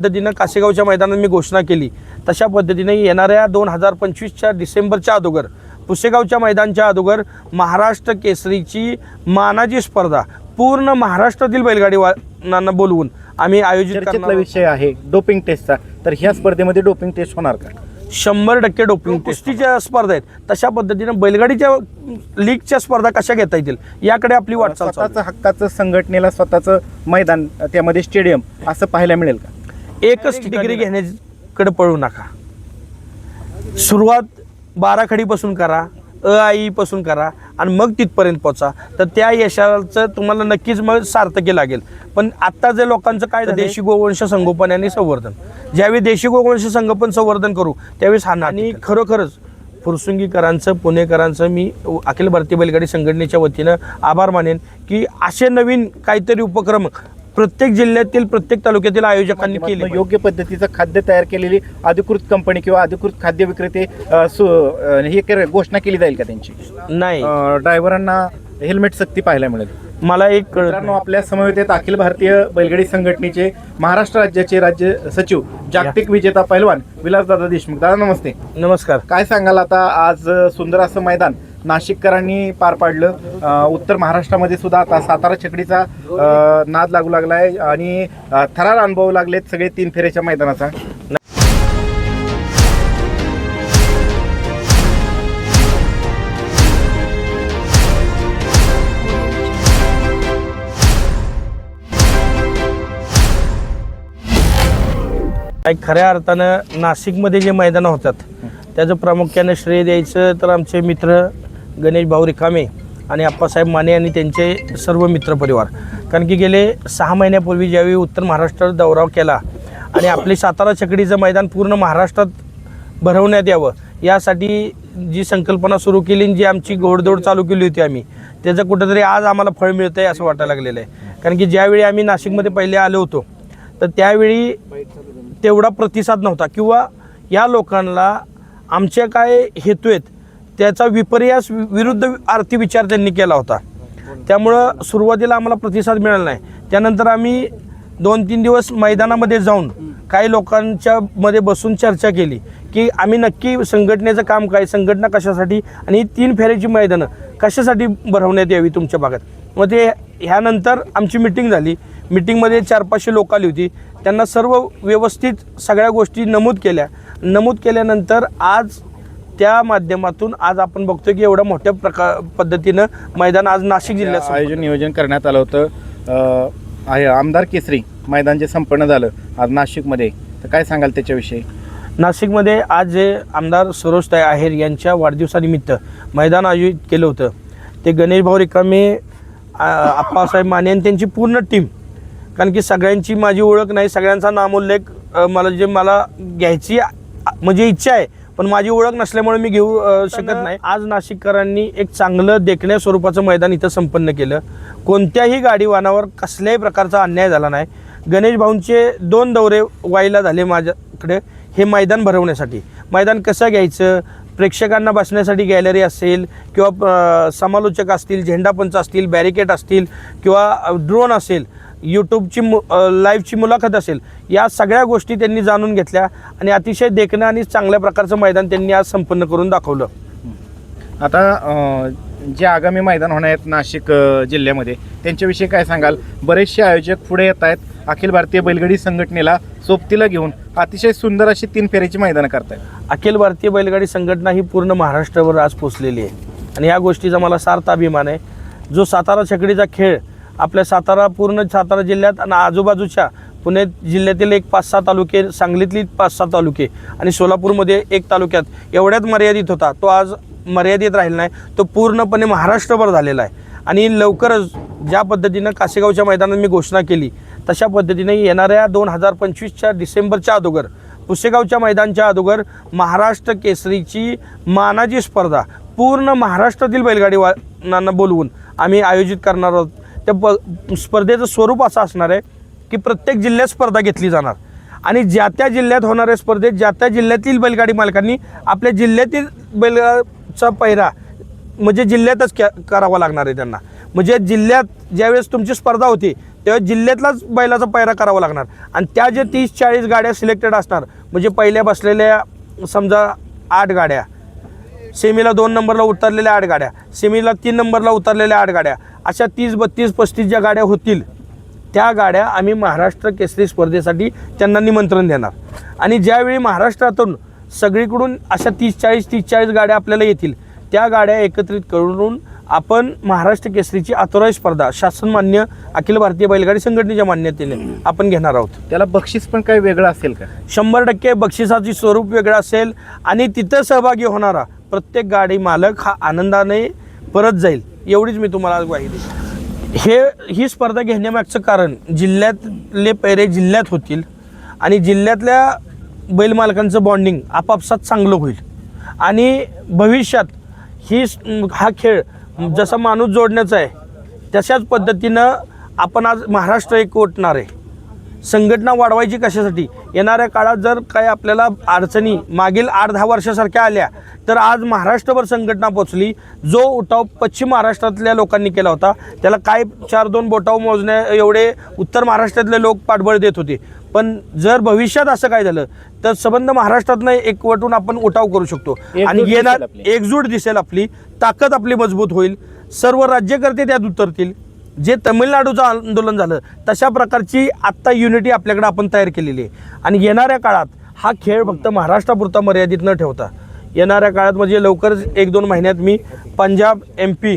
पद्धतीनं कासेगावच्या मैदानात मी घोषणा केली. तशा पद्धतीने येणाऱ्या दोन हजार पंचवीसच्या डिसेंबरच्या अगोदर पुसेगावच्या मैदानच्या अगोदर महाराष्ट्र केसरीची मानाची स्पर्धा पूर्ण महाराष्ट्रातील बैलगाडी वाहनांना बोलवून आम्ही आयोजित करणार. विषय आहे डोपिंग टेस्टचा. तर ह्या स्पर्धेमध्ये डोपिंग टेस्ट होणार का? शंभर टक्के डोपिंग कुस्तीच्या स्पर्धा आहेत. तशा पद्धतीनं बैलगाडीच्या लीगच्या स्पर्धा कशा घेता येतील याकडे आपली वाटचाल. स्वतःचं हक्काचं संघटनेला स्वतःचं मैदान त्यामध्ये स्टेडियम असं पाहायला मिळेल का? एकच डिग्री घेण्याकडे पळू नका. सुरुवात बाराखडीपासून करा अ आईपासून करा आणि मग तिथपर्यंत पोचा तर त्या यशाचं तुम्हाला नक्कीच मग सार्थकी लागेल. पण आत्ता जे लोकांचं काय देशी गोवंश संगोपन आणि संवर्धन. ज्यावेळी देशी गोवंश संगोपन संवर्धन करू त्यावेळेस हा आणि खरोखरच फुरसुंगीकरांचं पुणेकरांचं मी अखिल भारतीय बैलगाडी संघटनेच्या वतीनं आभार मानेन की असे नवीन काहीतरी उपक्रम प्रत्येक जिल्ह्यातील प्रत्येक तालुक्यातील आयोजकांनी केले योग्य पद्धतीचं खाद्य तयार केलेली अधिकृत कंपनी किंवा अधिकृत खाद्य विक्रेते अ, सु- अ, हे कर- घोषणा केली जाईल का त्यांची? नाही. ड्रायव्हरांना हेल्मेट सक्ती पाहायला मिळेल. मला एक कळत मित्रांनो आपल्या समवेत अखिल भारतीय बैलगाडी संघटनेचे महाराष्ट्र राज्याचे राज्य सचिव जागतिक विजेता पैलवान विलासदादा देशमुख. दादा नमस्ते. नमस्कार. काय सांगाल आता आज अ, सुंदर असं मैदान नाशिककरांनी पार पाडलं. उत्तर महाराष्ट्रामध्ये सुद्धा आता सातारा छकडीचा नाद लागू लागलाय आणि थरार अनुभव लागलेत सगळे तीन फेरेच्या मैदानाचा. खऱ्या अर्थानं नाशिकमध्ये जे मैदानं होतात त्याचं प्रामुख्याने श्रेय द्यायचं तर आमचे मित्र गणेश भाऊ रिकामे आणि अप्पासाहेब माने आणि त्यांचे सर्व मित्रपरिवार कारण की गेले सहा महिन्यापूर्वी ज्यावेळी उत्तर महाराष्ट्रात दौरा केला आणि आपले सातारा छकडीचं मैदान पूर्ण महाराष्ट्रात भरवण्यात यावं यासाठी जी संकल्पना सुरू केली आणि जी आमची घोडदौड चालू केली होती आम्ही त्याचं कुठंतरी आज आम्हाला फळ मिळतं आहे असं वाटायला लागलेलं आहे. कारण की ज्यावेळी आम्ही नाशिकमध्ये पहिले आलो होतो तर त्यावेळी तेवढा प्रतिसाद नव्हता किंवा या लोकांना आमचे काय हेतू आहेत त्याचा विपर्यास विरुद्ध आर्थिक विचार त्यांनी केला होता. त्यामुळं सुरुवातीला आम्हाला प्रतिसाद मिळाला नाही. त्यानंतर आम्ही दोन तीन दिवस मैदानामध्ये जाऊन काही लोकांच्या मध्ये बसून चर्चा केली की आम्ही नक्की संघटनेचं काम काय संघटना कशासाठी आणि तीन फेऱ्याची मैदानं कशासाठी भरवण्यात यावी तुमच्या भागात? मग ते ह्यानंतर आमची मिटिंग झाली. मिटिंगमध्ये चार पाचशे लोक आली होती. त्यांना सर्व व्यवस्थित सगळ्या गोष्टी नमूद केल्या. नमूद केल्यानंतर आज त्या माध्यमातून आज आपण बघतो की एवढ्या मोठ्या प्रकार पद्धतीनं मैदान आज नाशिक जिल्ह्यात आयोजन नियोजन करण्यात आलं होतं. आहे आमदार केसरी मैदान जे संपन्न झालं आज नाशिकमध्ये. तर काय सांगाल त्याच्याविषयी? नाशिकमध्ये आज जे आमदार सरोजताई आहेर यांच्या वाढदिवसानिमित्त मैदान आयोजित केलं होतं. ते गणेश भाऊ रिकामे आप्पासाहेब माने आणि त्यांची पूर्ण टीम. कारण की सगळ्यांची माझी ओळख नाही सगळ्यांचा नामोल्लेख मला जे मला घ्यायची म्हणजे इच्छा आहे पण माझी ओळख नसल्यामुळे मी घेऊ शकत नाही. आज नाशिककरांनी एक चांगलं देखण्या स्वरूपाचं मैदान इथं संपन्न केलं. कोणत्याही गाडीवानावर कसल्याही प्रकारचा अन्याय झाला नाही. गणेश भाऊंचे दोन दौरे व्हायला झाले माझ्याकडे हे मैदान भरवण्यासाठी. मैदान कसं घ्यायचं? प्रेक्षकांना बसण्यासाठी गॅलरी असेल किंवा समालोचक असतील झेंडापंच असतील बॅरिकेड असतील किंवा ड्रोन असेल यूट्यूबची मु लाईव्हची मुलाखत असेल या सगळ्या गोष्टी त्यांनी जाणून घेतल्या आणि अतिशय देखणं आणि चांगल्या प्रकारचं मैदान त्यांनी आज संपन्न करून दाखवलं. आता जे आगामी मैदान होणार आहेत नाशिक जिल्ह्यामध्ये त्यांच्याविषयी काय सांगाल? बरेचसे आयोजक पुढे येत आहेत. अखिल भारतीय बैलगाडी संघटनेला सोबतीला घेऊन अतिशय सुंदर अशी तीन फेऱ्याची मैदानं करतायत. अखिल भारतीय बैलगाडी संघटना ही पूर्ण महाराष्ट्रावर आज पोचलेली आहे. आणि या गोष्टीचा मला सार्थ अभिमान आहे. जो सातारा छकडीचा खेळ आपल्या सातारा पूर्ण सातारा जिल्ह्यात आणि आजूबाजूच्या पुणे जिल्ह्यातील एक पाच सहा तालुके सांगलीतली पाच सहा तालुके आणि सोलापूरमध्ये एक तालुक्यात एवढ्यात मर्यादित होता तो आज मर्यादित राहिला नाही तो पूर्णपणे महाराष्ट्रभर झालेला आहे. आणि लवकरच ज्या पद्धतीनं कासेगावच्या मैदानात मी घोषणा केली तशा पद्धतीने येणाऱ्या दोन हजार पंचवीसच्या डिसेंबरच्या अगोदर पुसेगावच्या मैदानच्या अगोदर महाराष्ट्र केसरीची मानाची स्पर्धा पूर्ण महाराष्ट्रातील बैलगाडी वाहनांना बोलवून आम्ही आयोजित करणार आहोत. त्या प स्पर्धेचं स्वरूप असं असणार आहे की प्रत्येक जिल्ह्यात स्पर्धा घेतली जाणार. आणि ज्या त्या जिल्ह्यात होणाऱ्या स्पर्धेत ज्या त्या जिल्ह्यातील बैलगाडी मालकांनी आपल्या जिल्ह्यातील बैलगाचा पहिरा म्हणजे जिल्ह्यातच करावा लागणार आहे त्यांना. म्हणजे जिल्ह्यात ज्यावेळेस तुमची स्पर्धा होती तेव्हा जिल्ह्यातलाच बैलाचा पैरा करावा लागणार. आणि त्या ज्या तीस चाळीस गाड्या सिलेक्टेड असणार म्हणजे पहिल्या बसलेल्या समजा आठ गाड्या सेमीला दोन नंबरला उतरलेल्या आठ गाड्या सेमीला तीन नंबरला उतरलेल्या आठ गाड्या अशा तीस बत्तीस पस्तीस ज्या गाड्या होतील त्या गाड्या आम्ही महाराष्ट्र केसरी स्पर्धेसाठी त्यांना निमंत्रण देणार. आणि ज्यावेळी महाराष्ट्रातून सगळीकडून अशा तीस चाळीस तीस चाळीस गाड्या आपल्याला येतील त्या गाड्या एकत्रित करून आपण महाराष्ट्र केसरीची आतोराई स्पर्धा शासनमान्य अखिल भारतीय बैलगाडी संघटनेच्या मान्यतेने आपण घेणार आहोत. त्याला बक्षीस पण काही वेगळं असेल का? शंभर टक्के बक्षिसाची स्वरूप वेगळं असेल आणि तिथं सहभागी होणारा प्रत्येक गाडी मालक हा आनंदाने परत जाईल एवढीच मी तुम्हाला आज ग्वाही देईन. हे ही स्पर्धा घेण्यामागचं कारण जिल्ह्यातले पैरे जिल्ह्यात होतील आणि जिल्ह्यातल्या बैल मालकांचं बॉन्डिंग आपापसात चांगलं होईल. आणि भविष्यात ही हा खेळ जसा माणूस जोडण्याचा आहे तशाच पद्धतीनं आपण आज महाराष्ट्र एकवटणार आहे. संघटना वाढवायची कशासाठी? येणाऱ्या काळात जर काय आपल्याला अडचणी मागील आठ दहा वर्षासारख्या आल्या तर आज महाराष्ट्रभर संघटना पोचली. जो उठाव पश्चिम महाराष्ट्रातल्या लोकांनी केला होता त्याला काय चार दोन बोटाव मोजण्या एवढे उत्तर महाराष्ट्रातले लोक पाठबळ देत होते. पण जर भविष्यात असं काय झालं तर संबंध महाराष्ट्रातनं एकवटून आपण उठाव करू शकतो. आणि येणार. एकजूट दिसेल आपली. ताकद आपली मजबूत होईल. सर्व राज्यकर्ते त्यात उतरतील. जे तमिळनाडूचं आंदोलन झालं तशा प्रकारची आत्ता युनिटी आपल्याकडे आपण तयार केलेली आहे. आणि येणाऱ्या काळात हा खेळ फक्त महाराष्ट्रापुरता मर्यादित न ठेवता येणाऱ्या काळात म्हणजे लवकरच एक दोन महिन्यात मी पंजाब एम पी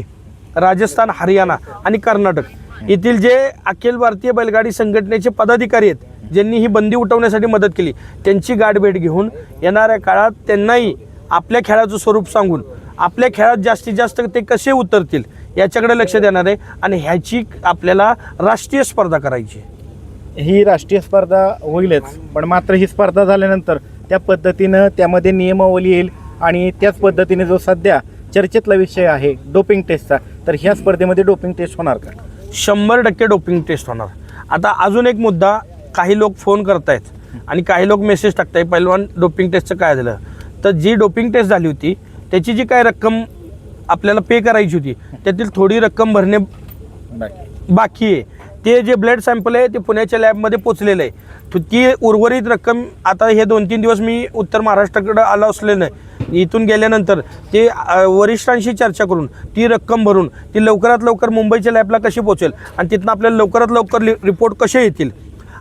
राजस्थान हरियाणा आणि कर्नाटक येथील जे अखिल भारतीय बैलगाडी संघटनेचे पदाधिकारी आहेत ज्यांनी ही बंदी उठवण्यासाठी मदत केली त्यांची गाठभेट घेऊन येणाऱ्या काळात त्यांनाही आपल्या खेळाचं स्वरूप सांगून आपल्या खेळात जास्तीत जास्त ते कसे उतरतील याच्याकडे लक्ष देणार आहे. आणि ह्याची आपल्याला राष्ट्रीय स्पर्धा करायची. ही राष्ट्रीय स्पर्धा होईलच पण मात्र ही स्पर्धा झाल्यानंतर त्या पद्धतीनं त्यामध्ये नियमावली येईल आणि त्याच पद्धतीने जो सध्या चर्चेतला विषय आहे डोपिंग टेस्टचा तर ह्या स्पर्धेमध्ये डोपिंग टेस्ट होणार का? शंभर टक्के डोपिंग टेस्ट होणार. आता अजून एक मुद्दा काही लोक फोन करतायत आणि काही लोक मेसेज टाकतायत पहिलवान डोपिंग टेस्टचं काय झालं? तर जी डोपिंग टेस्ट झाली होती त्याची जी काय रक्कम आपल्याला पे करायची होती. त्यातील थोडी रक्कम भरणे बाकी आहे. ते जे ब्लड सॅम्पल आहे ते पुण्याच्या लॅबमध्ये पोचलेलं आहे. तर ती उर्वरित रक्कम आता हे दोन तीन दिवस मी उत्तर महाराष्ट्राकडे आलो असलेलं आहे. इथून गेल्यानंतर ते वरिष्ठांशी चर्चा करून ती रक्कम भरून ती लवकरात लवकर मुंबईच्या लॅबला कशी पोचेल? आणि तिथनं आपल्याला लवकरात लवकर रिपोर्ट कसे येतील?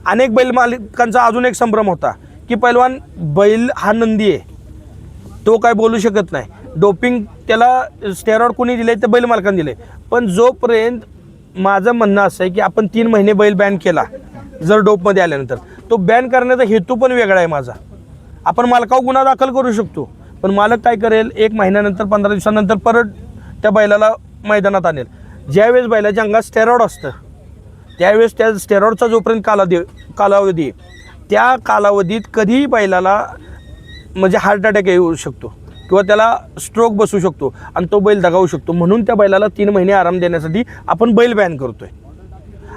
अनेक बैल मालिकांचा अजून एक संभ्रम होता की पैलवान बैल हा नंदी आहे. तो काय बोलू शकत नाही. डोपिंग त्याला स्टेरॉइड कोणी दिले तर बैल मालकाने दिले पण जोपर्यंत माझं म्हणणं असं आहे की आपण तीन महिने बैल बॅन केला जर डोपमध्ये आल्यानंतर तो बॅन करण्याचा हेतू पण वेगळा आहे माझा. आपण मालकावर गुन्हा दाखल करू शकतो पण मालक काय करेल एक महिन्यानंतर पंधरा दिवसानंतर परत त्या बैलाला मैदानात आणेल. ज्यावेळेस बैलाच्या अंगात स्टेरॉइड असतं त्यावेळेस त्या स्टेरॉइडचा जोपर्यंत कालावधी कालावधी त्या कालावधीत कधीही बैलाला म्हणजे हार्ट अटॅक येऊ शकतो. किंवा त्याला स्ट्रोक बसू शकतो आणि तो बैल दगावू शकतो. म्हणून त्या बैलाला तीन महिने आराम देण्यासाठी आपण बैल बॅन करतोय.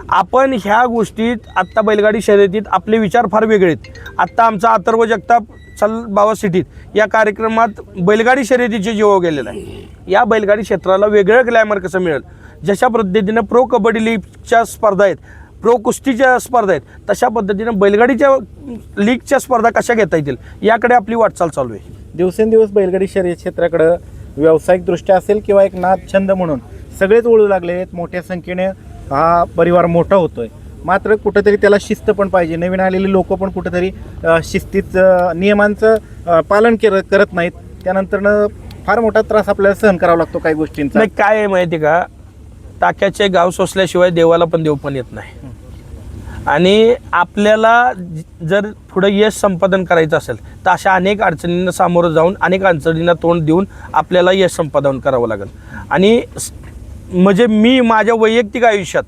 आपण ह्या गोष्टीत आत्ता बैलगाडी शर्यतीत आपले विचार फार वेगळे आहेत. आत्ता आमचा अथर्व जगताप चल बाबा सिटीत या कार्यक्रमात बैलगाडी शर्यतीचे जीव गेलेला आहे. या बैलगाडी क्षेत्राला वेगळं ग्लॅमर कसं मिळेल? जशा पद्धतीनं प्रो कबड्डी लीगच्या स्पर्धा आहेत प्रो कुस्तीच्या स्पर्धा आहेत तशा पद्धतीनं बैलगाडीच्या लीगच्या स्पर्धा कशा घेता येतील? याकडे आपली वाटचाल चालू आहे. दिवसेंदिवस बैलगाडी शर्यत क्षेत्राकडं व्यावसायिकदृष्ट्या असेल किंवा एक नाद छंद म्हणून सगळेच वळू लागले आहेत मोठ्या संख्येने हा परिवार मोठा होतोय. मात्र कुठंतरी त्याला शिस्त पण पाहिजे. नवीन आलेले लोक पण कुठंतरी अ, नियमांचं पालन केर करत नाहीत. त्यानंतरनं फार मोठा त्रास आपल्याला सहन करावा लागतो काही गोष्टींचा. नाही काय आहे माहिती का? टाक्याचे गाव सोसल्याशिवाय देवाला पण देव पण येत नाही. आणि आपल्याला जर पुढं यश संपादन करायचं असेल तर अशा अनेक अडचणींना सामोरं जाऊन अनेक अडचणींना तोंड देऊन आपल्याला यश संपादन करावं लागेल. आणि म्हणजे मी माझ्या वैयक्तिक आयुष्यात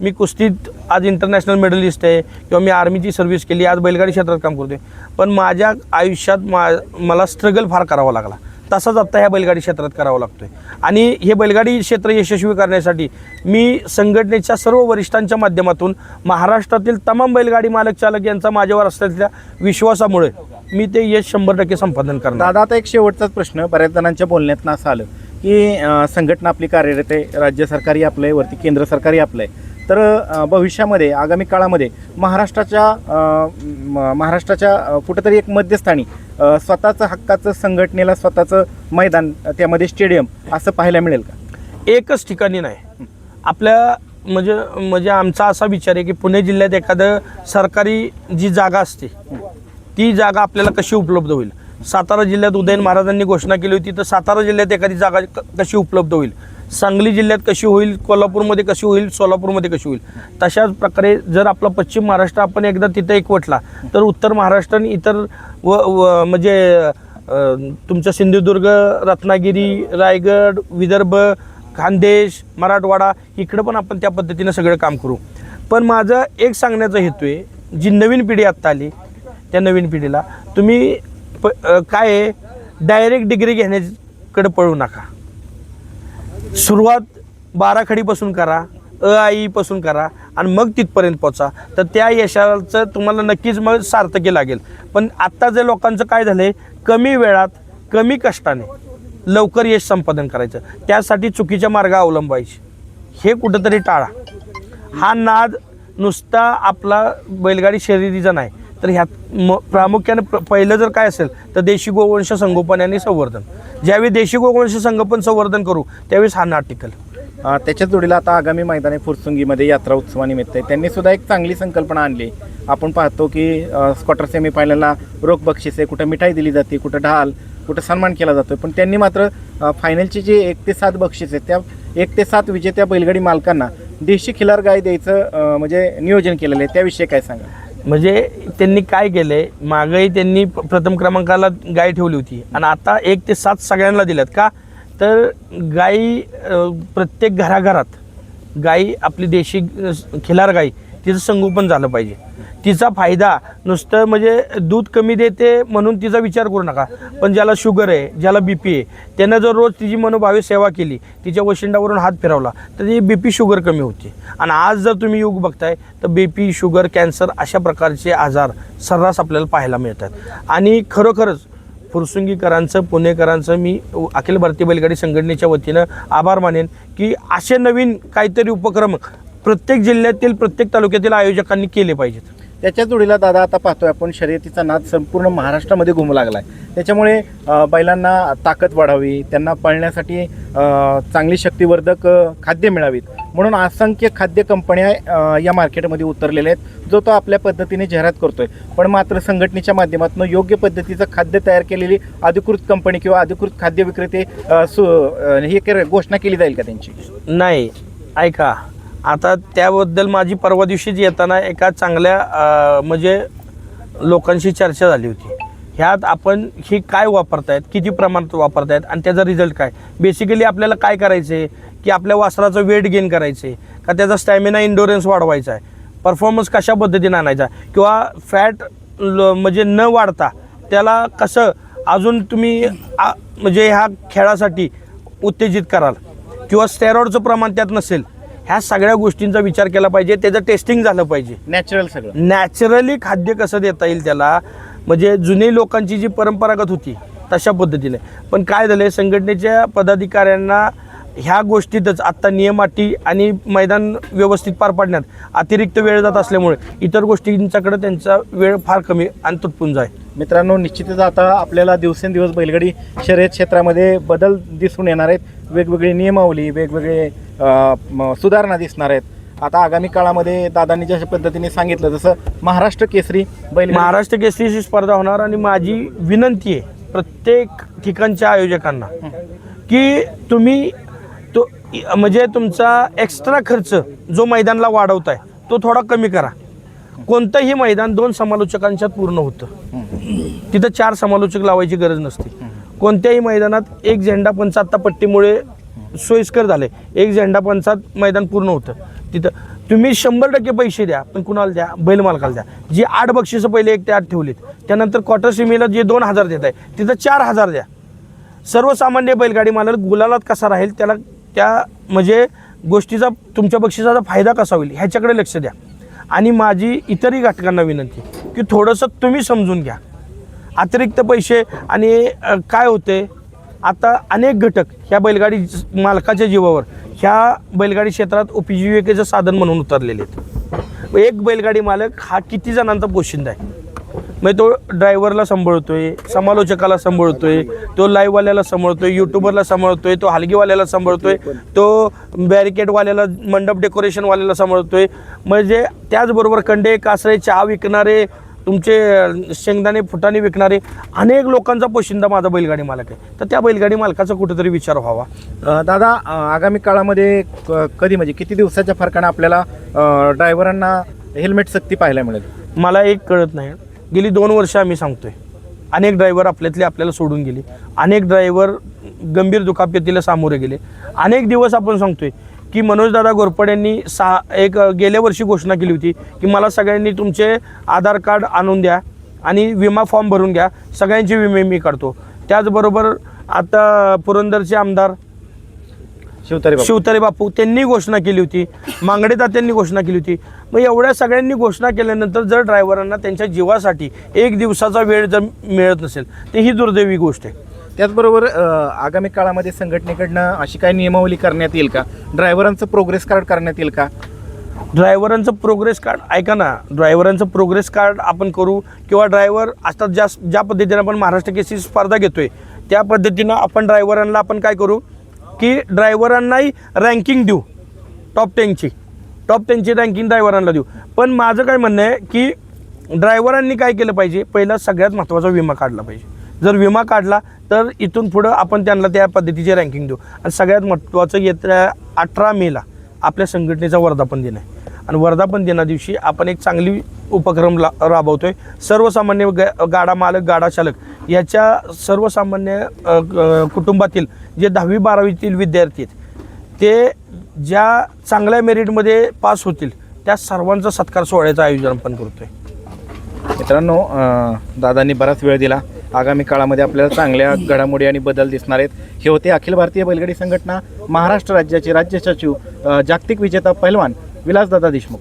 मी कुस्तीत आज इंटरनॅशनल मेडलिस्ट आहे किंवा मी आर्मीची सर्व्हिस केली आज बैलगाडी क्षेत्रात काम करतोय पण माझ्या आयुष्यात मा मला स्ट्रगल फार करावा लागला. तसाच आत्ता ह्या बैलगाडी क्षेत्रात करावा लागतोय. आणि हे बैलगाडी क्षेत्र यशस्वी करण्यासाठी मी संघटनेच्या सर्व वरिष्ठांच्या माध्यमातून महाराष्ट्रातील तमाम बैलगाडी मालक चालक यांचा माझ्यावर असलेल्या विश्वासामुळे मी ते यश शंभर टक्के संपादन करणार. दादा आता एक शेवटचाच प्रश्न बऱ्याच जणांच्या बोलण्यात असं आलं की संघटना आपली कार्यरत आहे राज्य सरकारही आपलं आहे वरती केंद्र सरकारही आपलं आहे. तर भविष्यामध्ये आगामी काळामध्ये महाराष्ट्राच्या म- महाराष्ट्राच्या कुठंतरी एक मध्यस्थानी स्वतःचं हक्काचं संघटनेला स्वतःचं मैदान त्यामध्ये स्टेडियम असं पाहायला मिळेल का? एकच ठिकाणी नाही. आपल्या म्हणजे म्हणजे आमचा असा विचार आहे की पुणे जिल्ह्यात एखादं सरकारी जी जागा असते ती जागा आपल्याला कशी उपलब्ध होईल? सातारा जिल्ह्यात उदयन महाराजांनी घोषणा केली होती तर सातारा जिल्ह्यात एखादी जागा कशी उपलब्ध होईल? सांगली जिल्ह्यात कशी होईल कोल्हापूरमध्ये कशी होईल सोलापूरमध्ये कशी होईल. तशाच प्रकारे जर आपला पश्चिम महाराष्ट्र आपण एकदा तिथं एकवटला तर उत्तर महाराष्ट्र आणि इतर व व- म्हणजे तुमचं सिंधुदुर्ग रत्नागिरी रायगड विदर्भ खानदेश मराठवाडा इकडं पण आपण त्या पद्धतीनं सगळं काम करू. पण माझं एक सांगण्याचा हेतू आहे जी नवीन पिढी आत्ता आली त्या नवीन पिढीला तुम्ही प काय आहे डायरेक्ट डिग्री घेण्याकडे पळू नका. सुरुवात बाराखडीपासून करा अ आईपासून करा आणि मग तिथपर्यंत पोचा. तर त्या यशाचं तुम्हाला नक्कीच मग सार्थकी लागेल. पण आत्ता जे लोकांचं काय झालं आहे कमी वेळात कमी कष्टाने लवकर यश संपादन करायचं. त्यासाठी चुकीच्या मार्ग अवलंबायचे. हे कुठंतरी टाळा. हा नाद नुसता आपला बैलगाडी शर्यतीचा नाही. तर ह्यात म प्रामुख्याने प पहिलं जर काय असेल तर देशी गोवंश संगोपन आणि संवर्धन. ज्यावेळी देशी गोवंश संगोपन संवर्धन करू त्यावेळेस हा आर्टिकल अ, त्याच्याच जोडीला आता आगामी मैदानी फुरसुंगीमध्ये यात्रा उत्सवानिमित्त आहे. त्यांनी सुद्धा एक चांगली संकल्पना आणली. आपण पाहतो की अ, स्कॉटर सेमीफायनलला रोख बक्षीस आहे कुठं मिठाई दिली जाते कुठं ढाल कुठं सन्मान केला जातो पण त्यांनी मात्र अ, फायनलची जी एक ते सात बक्षीस आहे त्या एक ते सात विजेत्या बैलगाडी मालकांना देशी खिलार गाय द्यायचं अ, म्हणजे नियोजन केलेलं आहे. त्याविषयी काय सांगा म्हणजे त्यांनी काय केलं आहे मागंही त्यांनी प- प्रथम क्रमांकाला गाय ठेवली होती. आणि आता एक ते सात सगळ्यांना दिल्यात का? तर गाई प्रत्येक घराघरात गाई आपली देशी खिलार गाई तिचं संगोपन झालं पाहिजे. तिचा फायदा नुसतं म्हणजे दूध कमी देते म्हणून तिचा विचार करू नका. पण ज्याला शुगर आहे ज्याला बी पी आहे त्यानं जर रोज तिची मनोभावे सेवा केली तिच्या वशिंडावरून हात फिरवला तर ती बी पी शुगर कमी होते. आणि आज जर तुम्ही युग बघताय तर बी पी शुगर कॅन्सर अशा प्रकारचे आजार सर्रास आपल्याला पाहायला मिळतात. आणि खरोखरच फुरसुंगीकरांचं पुणेकरांचं मी अखिल भारतीय बैलगाडी संघटनेच्या वतीनं आभार मानेन की असे नवीन काहीतरी उपक्रम प्रत्येक जिल्ह्यातील प्रत्येक तालुक्यातील आयोजकांनी केले पाहिजेत. त्याच्या जोडीला दादा आता पाहतोय आपण शर्यतीचा नाद संपूर्ण महाराष्ट्रामध्ये घुमू लागलाय. त्याच्यामुळे बैलांना ताकद वाढावी त्यांना पळण्यासाठी चांगली शक्तिवर्धक खाद्य मिळावीत. म्हणून असंख्य खाद्य कंपन्या या मार्केटमध्ये उतरलेल्या आहेत जो तो आपल्या पद्धतीने जाहिरात करतोय. पण मात्र संघटनेच्या माध्यमातून योग्य पद्धतीचं खाद्य तयार केलेली अधिकृत कंपनी किंवा अधिकृत खाद्य विक्रेते सु हे घोषणा केली जाईल का त्यांची? नाही ऐका. आता त्याबद्दल माझी परवा दिवशीच येताना एका चांगल्या म्हणजे लोकांशी चर्चा झाली होती. ह्यात आपण ही काय वापरतायत किती प्रमाणात वापरतायत आणि त्याचा रिझल्ट काय? बेसिकली आपल्याला काय करायचं आहे की आपल्या वासराचं वेट गेन करायचं आहे का त्याचा स्टॅमिना इंडोरन्स वाढवायचा आहे? परफॉर्मन्स कशा पद्धतीने आणायचा? किंवा फॅट म्हणजे न वाढता त्याला कसं अजून तुम्ही आ- म्हणजे ह्या खेळासाठी उत्तेजित कराल? किंवा स्टेरॉडचं प्रमाण त्यात नसेल ह्या सगळ्या गोष्टींचा विचार केला पाहिजे त्याचं टेस्टिंग झालं पाहिजे. नॅचरल सगळं. नॅचरली खाद्य कसं देता येईल त्याला? म्हणजे जुनी लोकांची जी परंपरागत होती तशा पद्धतीने. पण काय झालं संघटनेच्या पदाधिकाऱ्यांना ह्या गोष्टीतच आत्ता नियम अटी आणि मैदान व्यवस्थित पार पाडण्यात अतिरिक्त वेळ जात असल्यामुळे इतर गोष्टींच्याकडे त्यांचा वेळ फार कमी आणि तुटपून जाय मित्रांनो निश्चितच आता आपल्याला दिवसेंदिवस बैलगाडी शर्यत क्षेत्रामध्ये बदल दिसून येणार आहेत. वेगवेगळी नियमावली वेगवेगळे सुधारणा दिसणार आहेत. आता आगामी काळामध्ये दादांनी जशा पद्धतीने सांगितलं जसं महाराष्ट्र केसरी बैल महाराष्ट्र केसरीची स्पर्धा होणार आणि माझी विनंती आहे प्रत्येक ठिकाणच्या आयोजकांना की तुम्ही तो म्हणजे तुमचा एक्स्ट्रा खर्च जो मैदानला वाढवताय तो थोडा कमी करा. कोणतंही मैदान दोन समालोचकांच्यात पूर्ण होतं. तिथं चार समालोचक लावायची गरज नसते. कोणत्याही मैदानात एक झेंडा पंच पट्टीमुळे सोयीस्कर झाले. एक झेंडा पंचात मैदान पूर्ण होतं. तिथं तुम्ही शंभर टक्के पैसे द्या पण कुणाला द्या? बैल मालकाला द्या. जी आठ बक्षिसं पहिले एक ते आठ ठेवलीत त्यानंतर क्वार्टर सिमीला जे दोन हजार देत आहे तिथं चार हजार द्या. सर्वसामान्य बैलगाडी मालक गुलालात कसा राहील त्याला त्या म्हणजे गोष्टीचा तुमच्या बक्षिसाचा फायदा कसा होईल ह्याच्याकडे लक्ष द्या. आणि माझी इतरही घटकांना विनंती की थोडंसं तुम्ही समजून घ्या. अतिरिक्त पैसे आणि काय होते? आता अनेक घटक ह्या बैलगाडी मालकाच्या जीवावर ह्या बैलगाडी क्षेत्रात उपजीविकेचं साधन म्हणून उतरलेले आहेत. एक बैलगाडी मालक हा किती जणांचा पोशिंदा आहे? म्हणजे तो ड्रायव्हरला सांभाळतोय समालोचकाला सांभाळतोय तो लाईव्हवाल्याला सांभाळतोय युट्यूबरला सांभाळतोय तो हलगीवाल्याला सांभाळतोय तो बॅरिकेडवाल्याला मंडप डेकोरेशनवाल्याला सांभाळतोय. म्हणजे त्याचबरोबर कंडे कासरे चहा विकणारे तुमचे शेंगदाणे फुटाणे विकणारे अनेक लोकांचा पोशिंदा माझा बैलगाडी मालक आहे. तर त्या बैलगाडी मालकाचा कुठेतरी विचार व्हावा. दादा आगामी काळामध्ये क- कधी म्हणजे किती दिवसाच्या फरकाने आपल्याला ड्रायव्हरांना हेल्मेट सक्ती पाहायला मिळेल? मला एक कळत नाही. गेली दोन वर्ष आम्ही सांगतोय. अनेक ड्रायव्हर आपल्यातले आपल्याला सोडून गेले. अनेक ड्रायव्हर गंभीर दुखापतीला सामोरे गेले. अनेक दिवस आपण सांगतोय की मनोजदादा घोरपड यांनी सहा एक गेल्या वर्षी घोषणा केली होती की मला सगळ्यांनी तुमचे आधार कार्ड आणून द्या आणि विमा फॉर्म भरून घ्या. सगळ्यांचे विमे मी काढतो. त्याचबरोबर आता पुरंदरचे आमदार शिवतारे शिवतारे बापू त्यांनी घोषणा केली होती. मांगडे तात्यांनी घोषणा केली होती. मग एवढ्या सगळ्यांनी घोषणा केल्यानंतर जर ड्रायव्हरांना त्यांच्या जीवासाठी एक दिवसाचा वेळ जर मिळत नसेल तर ही दुर्दैवी गोष्ट आहे. त्याचबरोबर आगामी काळामध्ये संघटनेकडनं अशी काही नियमावली करण्यात येईल का? ड्रायव्हरांचं प्रोग्रेस कार्ड करण्यात येईल का? ड्रायव्हरांचं प्रोग्रेस कार्ड ऐका ना ड्रायव्हरांचं प्रोग्रेस कार्ड आपण करू किंवा ड्रायव्हर आता ज्या ज्या पद्धतीनं आपण महाराष्ट्र केसरी स्पर्धा घेतोय त्या पद्धतीनं आपण ड्रायव्हरांना आपण काय करू? की ड्रायव्हरांनाही रँकिंग देऊ टॉप टेनची टॉप टेनची रँकिंग ड्रायव्हरांना देऊ. पण माझं काय म्हणणं आहे की ड्रायव्हरांनी काय केलं पाहिजे? पहिला सगळ्यात महत्त्वाचा विमा काढला पाहिजे. जर विमा काढला तर इथून पुढं आपण त्यांना त्या पद्धतीची रँकिंग देऊ. आणि सगळ्यात महत्त्वाचं येत्या अठरा मेला आपल्या संघटनेचा वर्धापन दिन आहे. आणि वर्धापन दिना दिवशी आपण एक चांगली उपक्रम ला राबवतो आहे सर्वसामान्य ग गाडा मालक गाडा चालक याच्या सर्वसामान्य कुटुंबातील जे दहावी बारावीतील विद्यार्थी आहेत ते ज्या चांगल्या मेरिटमध्ये पास होतील त्या सर्वांचा सत्कार सोहळ्याचं आयोजन आपण करतो आहे मित्रांनो दादांनी बराच वेळ दिला. आगामी काळामध्ये आपल्याला चांगल्या घडामोडी आणि बदल दिसणार आहेत. हे होते अखिल भारतीय बैलगाडी संघटना महाराष्ट्र राज्याचे राज्य सचिव जागतिक विजेता पैलवान विलासदादा देशमुख.